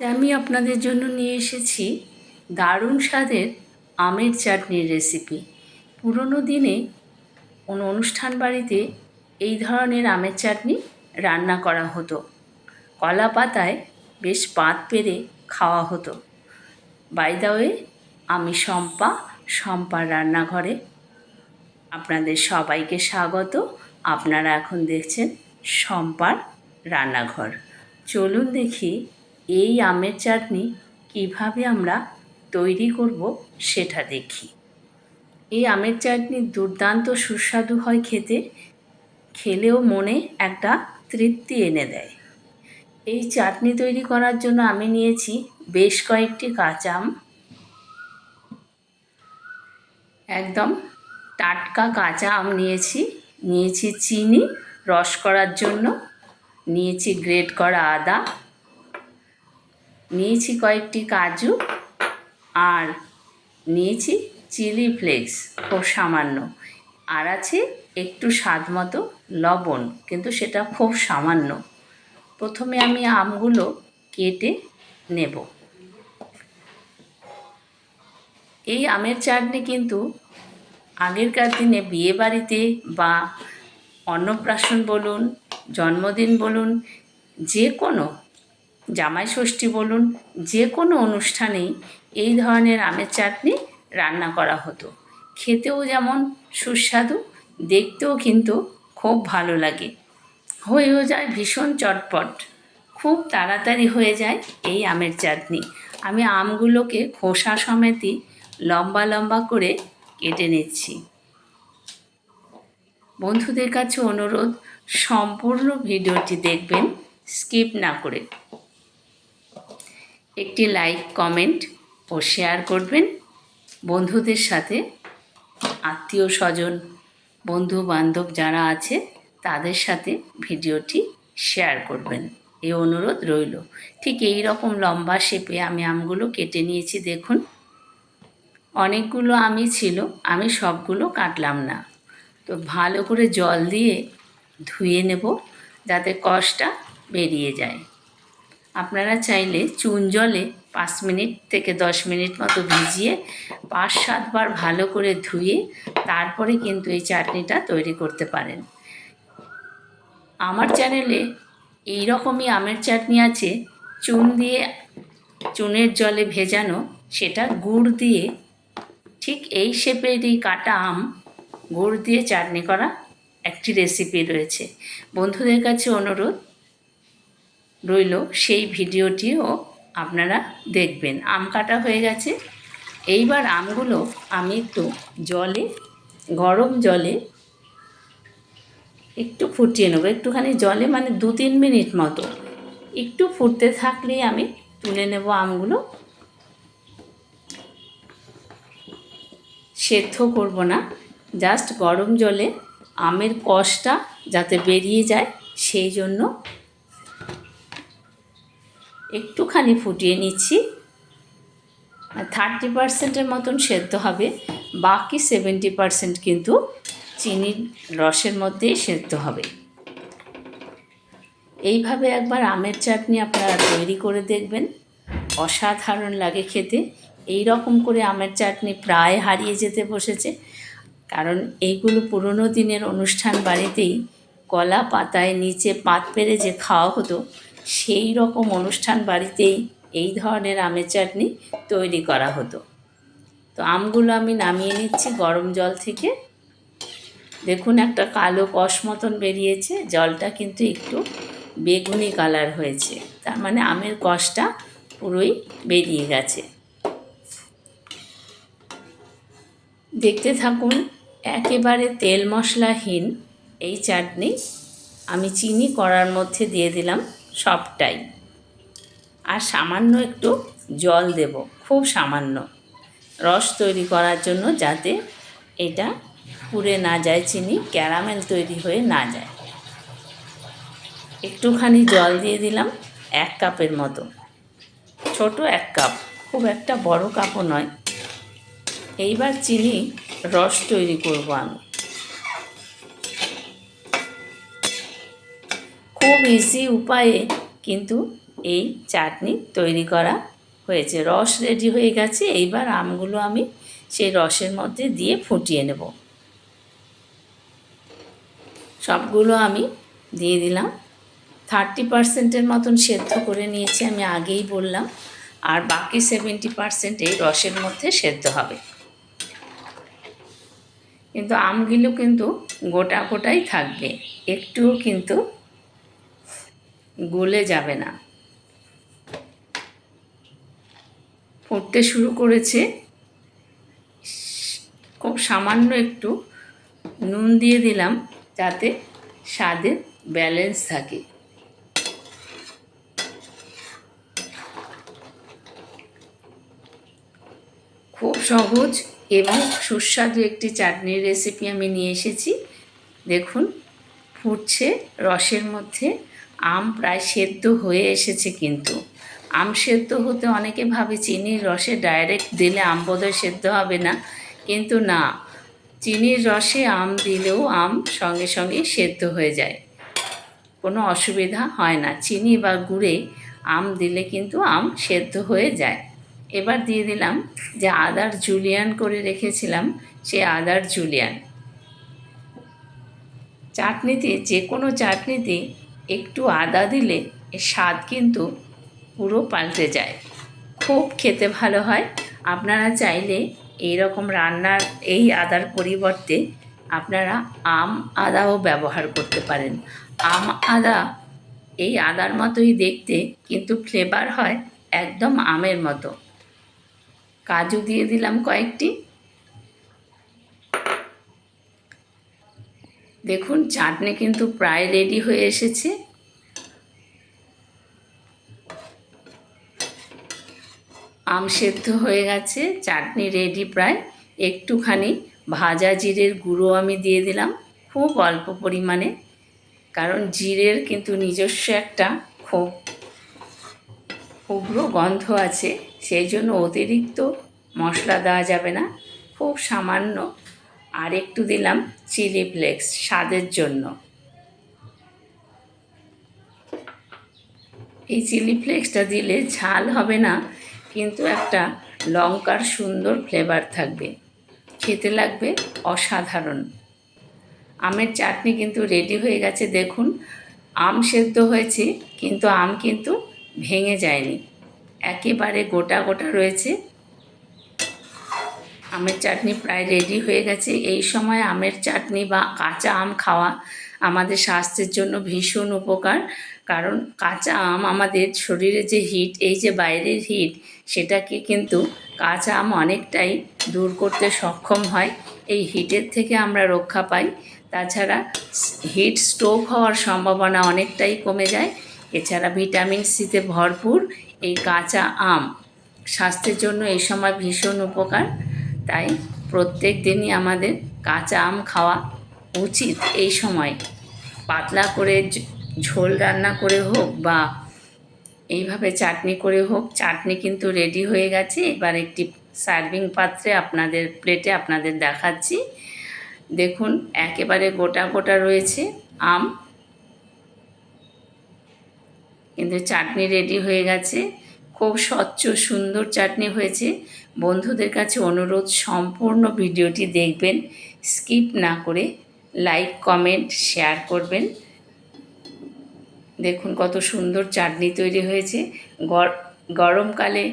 আমি আপনাদের জন্য নিয়ে এসেছি দারুণ স্বাদের আমের চাটনির রেসিপি পুরনো দিনে কোনো অনুষ্ঠান বাড়িতে এই ধরনের আমের চাটনি রান্না করা হতো। কলা পাতায় বেশ পাত পেরে খাওয়া হতো। বাই দ্য ওয়ে আমি শম্পা, শম্পার রান্নাঘরে আপনাদের সবাইকে স্বাগত। আপনারা এখন দেখছেন শম্পার রান্নাঘর। চলুন দেখি এই আমের চাটনি কীভাবে আমরা তৈরি করব সেটা দেখি। এই আমের চাটনি দুর্দান্ত সুস্বাদু হয় খেতে, খেলেও মনে একটা তৃপ্তি এনে দেয়। এই চাটনি তৈরি করার জন্য আমি নিয়েছি বেশ কয়েকটি কাঁচা আম। একদম টাটকা কাঁচা আম নিয়েছি নিয়েছি চিনি, রস করার জন্য, নিয়েছি গ্রেট করা আদা। নিয়েছি কয়েকটি কাজু আর নিয়েছি চিলি ফ্লেক্স খুব সামান্য। আর আছে একটু স্বাদ মতো লবণ, কিন্তু সেটা খুব সামান্য। প্রথমে আমি আমগুলো কেটে নেব। এই আমের চাটনি কিন্তু আগেরকার দিনে বিয়েবাড়িতে বা অন্নপ্রাশন বলুন, জন্মদিন বলুন, যে কোনো জামাই ষষ্ঠী বলুন, যে কোনো অনুষ্ঠানেই এই ধরনের আমের চাটনি রান্না করা হতো। খেতেও যেমন সুস্বাদু, দেখতেও কিন্তু খুব ভালো লাগে। হয়েও যায় ভীষণ চটপট। খুব তাড়াতাড়ি হয়ে যায় এই আমের চাটনি। আমি আমগুলোকে খোসা সমেতই লম্বা লম্বা করে কেটে নিচ্ছি। বন্ধুদের কাছে অনুরোধ, সম্পূর্ণ ভিডিওটি দেখবেন, স্কিপ না করে। একটি লাইক, কমেন্ট ও শেয়ার করবেন। বন্ধুদের সাথে, আত্মীয় স্বজন বন্ধু বান্ধব যারা আছে, তাদের সাথে ভিডিওটি শেয়ার করবেন। এই অনুরোধ রইল। ঠিক এই রকম লম্বা শেপে আমি আমগুলো কেটে নিয়েছি, দেখুন। অনেকগুলো আমি ছিল, আমি সবগুলো কাটলাম না। তো ভালো করে জল দিয়ে ধুয়ে নেব, যাতে কষটা বেরিয়ে যায়। আপনারা চাইলে চুন জলে পাঁচ মিনিট থেকে দশ মিনিট মতো ভিজিয়ে পাঁচ সাতবার ভালো করে ধুয়ে তারপরে কিন্তু এই চাটনিটা তৈরি করতে পারেন। আমার চ্যানেলে এই রকমই আমের চাটনি আছে, চুন দিয়ে চুনের জলে ভেজানো, সেটা গুড় দিয়ে ঠিক এই শেপেরই কাটা আম গুড় দিয়ে চাটনি করা একটি রেসিপি রয়েছে। বন্ধুদের কাছে অনুরোধ রইল, সেই ভিডিওটিও আপনারা দেখবেন। আম কাটা হয়ে গেছে। এইবার আমগুলো আমি একটু জলে, গরম জলে একটু ফুটিয়ে নেব। একটুখানি জলে মানে দু তিন মিনিট মতো। একটু ফুটতে থাকলেই আমি তুলে নেব আমগুলো। সেদ্ধ করব না। জাস্ট গরম জলে আমের কষটা যাতে বেরিয়ে যায়, সেই জন্য একটুখানি ফুটিয়ে নিচ্ছি। থার্টি পারসেন্টের মতন সেদ্ধ হবে। বাকি সেভেন্টি পারসেন্ট কিন্তু চিনির রসের মধ্যেই সেদ্ধ হবে। এইভাবে একবার আমের চাটনি আপনারা তৈরি করে দেখবেন। অসাধারণ লাগে খেতে। এই রকম করে আমের চাটনি প্রায় হারিয়ে যেতে বসেছে। কারণ এইগুলো পুরনো দিনের অনুষ্ঠান বাড়িতেই কলা পাতায় নিচে পাত পেরে যে খাওয়া হতো সেই রকম অনুষ্ঠান বাড়িতেই এই ধরনের আমের চাটনি তৈরি করা হতো। তো আমগুলো আমি নামিয়ে নিচ্ছি গরম জল থেকে। দেখুন একটা কালো কষ মতন বেরিয়েছে, জলটা কিন্তু একটু বেগুনি কালার হয়েছে। তার মানে আমের কষটা পুরোই বেরিয়ে গেছে। দেখতে থাকুন, একেবারে তেল মশলাহীন এই চাটনি। আমি চিনি করার মধ্যে দিয়ে দিলাম। সবটাই। আর সামান্য একটু জল দেব, খুব সামান্য। রস তৈরি করার জন্য যাতে এটা পুড়ে না যায়, চিনি, ক্যারামেল তৈরি হয়ে না যায়। একটুখানি জল দিয়ে দিলাম, এক কাপের মতো। ছোট এক কাপ, খুব একটা বড় কাপও নয়। এইবার চিনি রস তৈরি করব আমি। খুব ইজি উপায়ে কিন্তু এই চাটনি তৈরি করা হয়েছে। রস রেডি হয়ে গেছে। এইবার আমগুলো আমি সেই রসের মধ্যে দিয়ে ফুটিয়ে নেব। সবগুলো আমি দিয়ে দিলাম। থার্টি পার্সেন্টের মতন সেদ্ধ করে নিয়েছি আমি আগেই বললাম। আর বাকি সেভেন্টি পার্সেন্ট এই রসের মধ্যে সেদ্ধ হবে। কিন্তু আমগুলো কিন্তু গোটা গোটাই থাকবে। একটুও কিন্তু গলে যাবে না। ফুটতে শুরু করেছে। খুব সামান্য একটু নুন দিয়ে দিলাম যাতে স্বাদের ব্যালেন্স থাকে। খুব সহজ এবং সুস্বাদু একটি চাটনির রেসিপি আমি নিয়ে এসেছি। দেখুন, ফুটছে রসের মধ্যে। আম প্রায় সেদ্ধ হয়ে এসেছে কিন্তু। আম সেদ্ধ হতে অনেকে ভাবে চিনির রসে ডাইরেক্ট দিলে আম বোধহয় সেদ্ধ হবে না। কিন্তু না, চিনির রসে আম দিলেও আম সঙ্গে সঙ্গে সেদ্ধ হয়ে যায়। কোনো অসুবিধা হয় না। চিনি বা গুড়ে আম দিলে কিন্তু আম সেদ্ধ হয়ে যায়। এবার দিয়ে দিলাম যে আদার জুলিয়ান করে রেখেছিলাম, সে আদার জুলিয়ান চাটনিতে যে কোনো চাটনিতে একটু আদা দিলে এর স্বাদ কিন্তু পুরো পাল্টে যায়। খুব খেতে ভালো হয়। আপনারা চাইলে এই রকম রান্নার এই আদার পরিবর্তে আপনারা আম আদাও ব্যবহার করতে পারেন। আম আদা এই আদার মতোই দেখতে কিন্তু ফ্লেভার হয় একদম আমের মতো। কাজু দিয়ে দিলাম কয়েকটি। দেখুন, চাটনি কিন্তু প্রায় রেডি হয়ে এসেছে। আম সেদ্ধ হয়ে গেছে, চাটনি রেডি প্রায়। একটুখানি ভাজা জিরের গুঁড়ো আমি দিয়ে দিলাম, খুব অল্প পরিমাণে, কারণ জিরের কিন্তু নিজস্ব একটা খুব উগ্র গন্ধ আছে, সেই জন্য অতিরিক্ত মশলা দেওয়া যাবে না। খুব সামান্য আর একটু দিলাম চিলি ফ্লেক্স স্বাদের জন্য। এই চিলি ফ্লেক্সটা দিলে ঝাল হবে না, কিন্তু একটা লঙ্কার সুন্দর ফ্লেভার থাকবে। খেতে লাগবে অসাধারণ। আমের চাটনি কিন্তু রেডি হয়ে গেছে, দেখুন। আম সেদ্ধ হয়েছে, কিন্তু আম কিন্তু ভেঙে যায়নি। একেবারে গোটা গোটা রয়েছে। আমের চাটনি প্রায় রেডি হয়ে গেছে। এই সময় আমের চাটনি বা কাঁচা আম খাওয়া আমাদের স্বাস্থ্যের জন্য ভীষণ উপকার। কারণ কাঁচা আম আমাদের শরীরে যে হিট এই যে বাইরের হিট সেটাকে কিন্তু কাঁচা আম অনেকটাই দূর করতে সক্ষম হয়। এই হিটের থেকে আমরা রক্ষা পাই। তাছাড়া হিট স্ট্রোক হওয়ার সম্ভাবনা অনেকটাই কমে যায়। এছাড়া ভিটামিন সিতে ভরপুর এই কাঁচা আম স্বাস্থ্যের জন্য এই সময় ভীষণ উপকার। তাই প্রত্যেক দিনই আমাদের কাঁচা আম খাওয়া উচিত এই সময়। পাতলা করে ঝোল রান্না করে হোক বা এইভাবে চাটনি করে হোক, চাটনি কিন্তু রেডি হয়ে গেছে। এবার একটি সার্ভিং পাত্রে আপনাদের প্লেটে আপনাদের দেখাচ্ছি। দেখুন, একেবারে গোটা গোটা রয়েছে আম। কিন্তু চাটনি রেডি হয়ে গেছে। খুব স্বচ্ছ, সুন্দর চাটনি হয়েছে। বন্ধুদের কাছে অনুরোধ, সম্পূর্ণ ভিডিওটি দেখবেন, স্কিপ না করে লাইক, কমেন্ট, শেয়ার করবেন। দেখুন কত সুন্দর চাটনি তৈরি হয়েছে। গরমকালে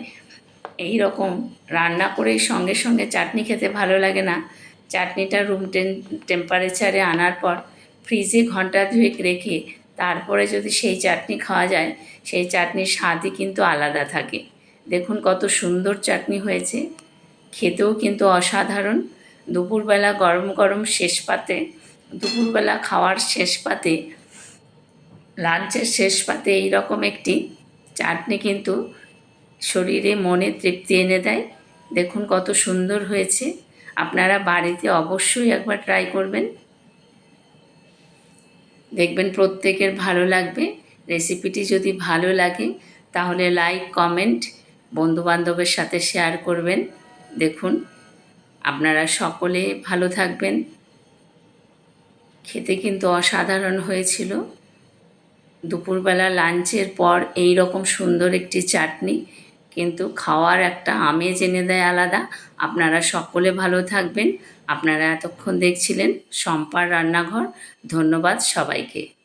এই রকম রান্না করেই সঙ্গে সঙ্গে চাটনি খেতে ভালো লাগে না। চাটনিটা রুম টেম্পারেচারে আনার পর ফ্রিজে ঘণ্টা দুয়েক রেখে তারপরে যদি সেই চাটনি খাওয়া যায়, সেই চাটনির স্বাদই কিন্তু আলাদা থাকে। দেখুন কত সুন্দর চাটনি হয়েছে। খেতেও কিন্তু অসাধারণ। দুপুরবেলা গরম গরম শেষ পাতে, দুপুরবেলা খাওয়ার শেষ পাতে, লাঞ্চের শেষ পাতে এইরকম একটি চাটনি কিন্তু শরীরে মনে তৃপ্তি এনে দেয়। দেখুন কত সুন্দর হয়েছে। আপনারা বাড়িতে অবশ্যই একবার ট্রাই করবেন। দেখবেন প্রত্যেকের ভালো লাগবে। রেসিপিটি যদি ভালো লাগে, তাহলে লাইক কমেন্ট বন্ধুবান্ধবের সাথে শেয়ার করবেন। দেখুন, আপনারা সকলে ভালো থাকবেন। খেতে কিন্তু অসাধারণ হয়েছিল। দুপুরবেলা লাঞ্চের পর এই রকম সুন্দর একটি চাটনি, কিন্তু খাওয়ার একটা আমেজ এনে দেয় আলাদা। আপনারা সকলে ভালো থাকবেন। আপনারা এতক্ষণ দেখছিলেন শম্পার রান্নাঘর। ধন্যবাদ সবাইকে।